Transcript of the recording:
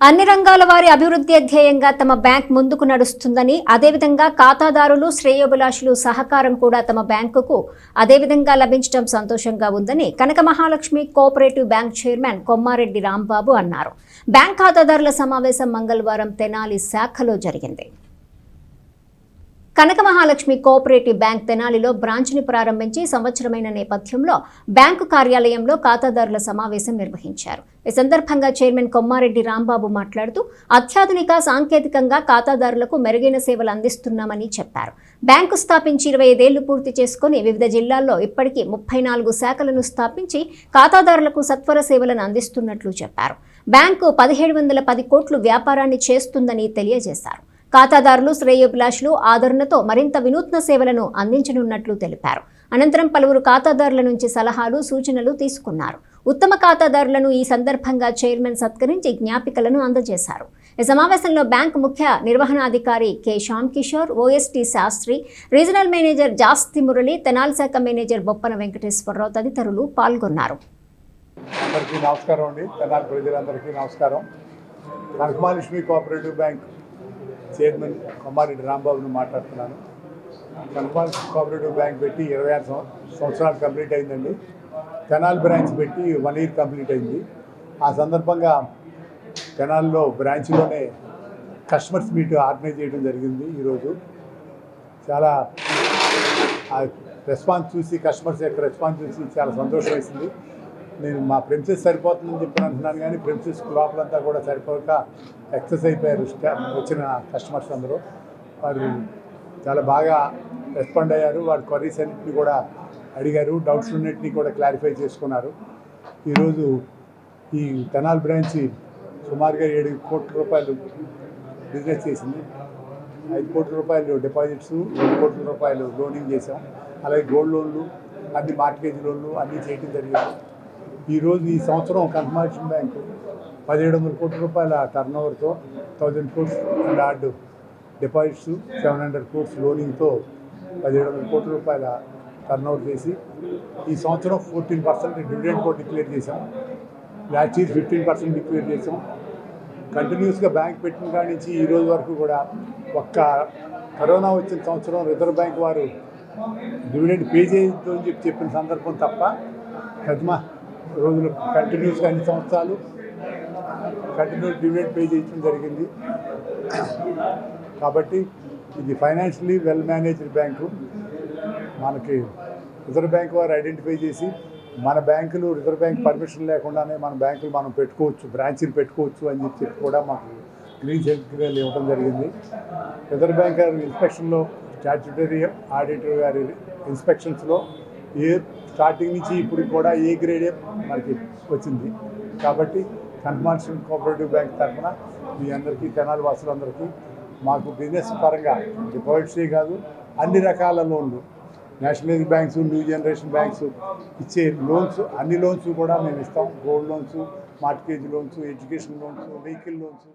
అన్ని రంగాల వారి అభివృద్ధి ధ్యేయంగా తమ బ్యాంక్ ముందుకు నడుస్తుందని అదేవిధంగా ఖాతాదారులు శ్రేయోభిలాషులు సహకారం కూడా తమ బ్యాంకుకు అదేవిధంగా లభించడం సంతోషంగా ఉందని Kanaka Mahalakshmi cooperative bank chairman Kommareddy Rambabu అన్నారు. బ్యాంక్ ఖాతాదారుల సమావేశం మంగళవారం తెనాలి శాఖలో జరిగింది. కనక మహాలక్ష్మి కోఆపరేటివ్ బ్యాంక్ తెనాలిలో బ్రాంచ్ని ప్రారంభించి సంవత్సరమైన నేపథ్యంలో బ్యాంకు కార్యాలయంలో ఖాతాదారుల సమావేశం నిర్వహించారు. ఈ సందర్భంగా చైర్మన్ కొమ్మారెడ్డి రాంబాబు మాట్లాడుతూ అత్యాధునిక సాంకేతికంగా ఖాతాదారులకు మెరుగైన సేవలు అందిస్తున్నామని చెప్పారు. బ్యాంకు స్థాపించి ఇరవై ఐదేళ్ళు పూర్తి చేసుకుని వివిధ జిల్లాల్లో ఇప్పటికీ ముప్పై నాలుగు శాఖలను స్థాపించి ఖాతాదారులకు సత్వర సేవలను అందిస్తున్నట్లు చెప్పారు. బ్యాంకు పదిహేడు వందల పది కోట్లు వ్యాపారాన్ని చేస్తుందని తెలియజేశారు. ఖాతాదారులు శ్రేయోభిలాషులు ఆదరణతో మరింత వినూత్న సేవలను అందించనున్నట్లు తెలిపారు. అనంతరం పలువురు ఖాతాదారుల నుంచి సలహాలు సూచనలు తీసుకున్నారు. ఉత్తమ ఖాతాదారులను ఈ సందర్భంగా చైర్మన్ సత్కరించి జ్ఞాపికలను అందజేశారు. ఈ సమావేశంలో బ్యాంక్ ముఖ్య నిర్వహణాధికారి K. Shyam Kishore OST Sastri regional manager Jasti Murali Tenali శాఖ మేనేజర్ బొప్పన వెంకటేశ్వరరావు తదితరులు పాల్గొన్నారు. అందరికీ నమస్కారం అండి. తెనాలి ప్రజలందరికీ నమస్కారం. కోఆపరేటివ్ బ్యాంక్ చైర్మన్ కొమారెడ్డి రాంబాబుని మాట్లాడుతున్నాను. కనకమహాలక్ష్మి కోఆపరేటివ్ బ్యాంక్ పెట్టి ఇరవై ఆరు సంవత్సరాలు కంప్లీట్ అయిందండి. కెనాల్ బ్రాంచ్ పెట్టి వన్ ఇయర్ కంప్లీట్ అయింది. ఆ సందర్భంగా కెనాల్లో బ్రాంచ్లోనే కస్టమర్స్ మీట్ ఆర్గనైజ్ చేయడం జరిగింది ఈరోజు. చాలా రెస్పాన్స్ చూసి కస్టమర్స్ యొక్క రెస్పాన్స్ చూసి చాలా సంతోషం వేసింది. నేను మా ప్రిన్సెస్ సరిపోతుందని చెప్పి అంటున్నాను కానీ ప్రిన్సెస్ లోపలంతా కూడా సరిపోక ఎక్సెస్ అయిపోయారు వచ్చిన కస్టమర్స్ అందరూ. వారు చాలా బాగా రెస్పాండ్ అయ్యారు. వారి క్వరీస్ అన్నింటినీ కూడా అడిగారు. డౌట్స్ అన్నింటినీ కూడా క్లారిఫై చేసుకున్నారు. ఈరోజు ఈ తెనాల్ బ్రాంచ్ సుమారుగా ఏడు కోట్ల రూపాయలు బిజినెస్ చేసింది. ఐదు కోట్ల రూపాయలు డిపాజిట్స్ రెండు కోట్ల రూపాయలు లోనింగ్ చేసాం అలాగే గోల్డ్ లోన్లు అన్ని మార్టిగేజ్ లోన్లు అన్నీ చేయడం జరిగింది. ఈరోజు ఈ సంవత్సరం కన్ఫర్మేషన్ బ్యాంకు. పదిహేడు వందల కోట్ల రూపాయల టర్న్ ఓవర్తో thousand crores and ఆర్డ్ deposits seven hundred crores లోనింగ్తో పదిహేడు వందల కోట్ల రూపాయల టర్న్ ఓవర్ చేసి ఈ సంవత్సరం ఫోర్టీన్ పర్సెంట్ డివిడెండ్ కూడా డిక్లేర్ చేశాం. Last year fifteen percent declare చేసాం కంటిన్యూస్గా బ్యాంక్ పెట్టిన కాడి నుంచి ఈ రోజు వరకు కూడా ఒక్క కరోనా వచ్చిన సంవత్సరం రిజర్వ్ బ్యాంక్ వారు డివిడెండ్ పే చేయొద్దు అని చెప్పి చెప్పిన సందర్భం తప్ప కద్మా రోజులు కంటిన్యూస్గా అన్ని సంవత్సరాలు కంటిన్యూస్ డివిడెండ్ పే చేయడం జరిగింది. కాబట్టి ఇది ఫైనాన్షియలీ వెల్ మేనేజ్డ్ బ్యాంకు మనకి రిజర్వ్ బ్యాంక్ వారు ఐడెంటిఫై చేసి మన బ్యాంకులు రిజర్వ్ బ్యాంక్ పర్మిషన్ లేకుండానే మన బ్యాంకులు మనం పెట్టుకోవచ్చు బ్రాంచీలు పెట్టుకోవచ్చు అని చెప్పి కూడా మాకు గ్రీన్ సర్టిఫికేట్ ఇవ్వడం జరిగింది. రిజర్వ్ బ్యాంక్ గారి ఇన్స్పెక్షన్లో స్టాట్యుటరీ ఆడిటర్ గారి ఇన్స్పెక్షన్స్లో ఏ స్టార్టింగ్ నుంచి ఇప్పుడు కూడా ఏ గ్రేడే మనకి వచ్చింది. కాబట్టి కన్మాన్షన్ కోఆపరేటివ్ బ్యాంక్ తరఫున మీ అందరికీ తెనాలి వాసులందరికీ మాకు బిజినెస్ పరంగా డిపాజిట్సే కాదు అన్ని రకాల లోన్లు nationalize banks new generation banks ఇచ్చే లోన్స్ అన్ని లోన్స్ కూడా మేము ఇస్తాం. Gold loans mortgage loans education loans vehicle loans